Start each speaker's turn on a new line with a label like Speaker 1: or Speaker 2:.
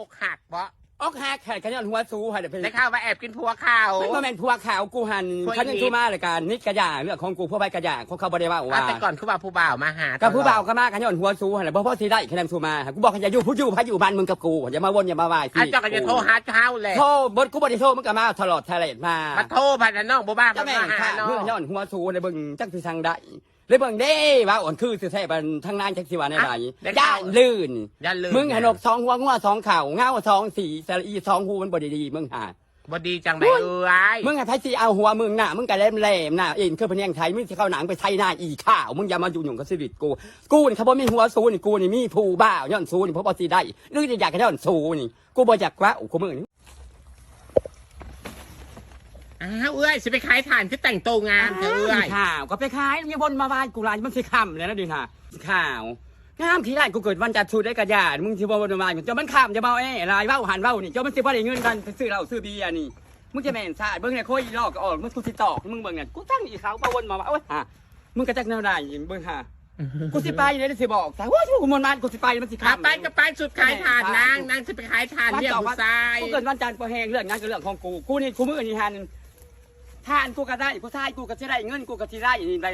Speaker 1: อกหักบ่
Speaker 2: ออกหักแขกกันย้อนหัวสูหันเดี๋ยวเป็น
Speaker 1: ได้ข่าวว่าแอบกินผัวเขา
Speaker 2: มันก็แม่นพวกขาวกูหัน
Speaker 1: พวก
Speaker 2: เขายัง
Speaker 1: อีก
Speaker 2: ทูมาเลยกันนิดกระยาเรื่องของกูพวกใบกระยาของเขาบริวาร
Speaker 1: อะ
Speaker 2: ว่า
Speaker 1: แต่ก่อนคือว่าผู้บ่าวมาหา
Speaker 2: กับผู้
Speaker 1: ตลอด
Speaker 2: บ่าวก็มากันย้อนหัวสูหันแหละเพราะพ่อสิได้คะแนนทูมากูบอกให้อย่าอยู่ผู้อยู่พาอยู่บ้านมึงกับกูอย่ามาวนอย่ามาว่าย
Speaker 1: อะเจ้าก็จะโทรหาเช้าเลย
Speaker 2: โทรบดกูบไดิโทรมึงก็มาตลอดทะเลมา
Speaker 1: มาโทรผ่านน้องบ่บ้า
Speaker 2: จะ
Speaker 1: มา
Speaker 2: แม่ง
Speaker 1: หา
Speaker 2: ค่ะ
Speaker 1: น้อ
Speaker 2: เมื่องย้อนหัวสูในเบิ่งจักสิทางได้เลยเบิ่งเด้ว่าอ่อนคือสิแท้บันทางนานจักสิว่าในไหนย่านลื่น
Speaker 1: อย่าลืม
Speaker 2: มึงหันอกสองหัวงัวสองเข่าเงาสองสีสระอีสองหูมันบด้ดีมึงหา
Speaker 1: บดีจังเลยเอ้ย
Speaker 2: มึงอะไทยสีเอาหัวมึงหน้ามึงกะเล่มแหลมหน้าเอ็นคือพเนียงไทยมึงสิเข้าหนังไปไทยหน้าอีข้าวมึงอย่ามาอยู่หยุ่งกับชีวิตกูกูนี่เขาบ่มีหัวสูนี่กูนี่มีผู้บ้าย้อนสูนี่เพราะบ่สิได้หรือจะอยากย้อนสูนี่กูบ่อยากว่ากูมึงนี่
Speaker 1: อ้าวเอ้ยสิไปขายถ่านคือแต่งตัวงามเอเอ้ย
Speaker 2: ข่าวก็ไปขายมีบนมาบ้านกูลานมันสิคำเลยนะดิน่ะข่าว งามขี้ได้กูเกิดวันจันทร์ชูได้กระยามึงสิบ่บนมาบ้านจะมันค่ำจะเมาแอ้ลายเว้าหันเว้านี่เจ้ามันสิบ่ได้เงินกันซื้อเหล้าซื้อเบียร์นี่มึงจะแม่นซ่าเบิ่งเนี่ยโคยลอกก็ออกมึงกูสิตอกมึงเบิ่งเนี่ยกูตั้งอีเขามาวนมาว่าโอ้ยฮะมึงกระจักแนวใดเบิ่งฮะกูสิไปเลยสิบอกแต่ว่ากูมันมันกูสิไปมันสิ
Speaker 1: ขาไปก็ไปสุดขายถ่านนางนางสิไปขายถ่านเรียกผู้ชาย
Speaker 2: กูเกิดวันจันทร์พอแหงเรื่องงานก็เรื่องของกูกูนี่กูมือนี่ฮันทานกูก็ได้กูทายกูก็จะได้เงินกูก็จะได้นี่ได้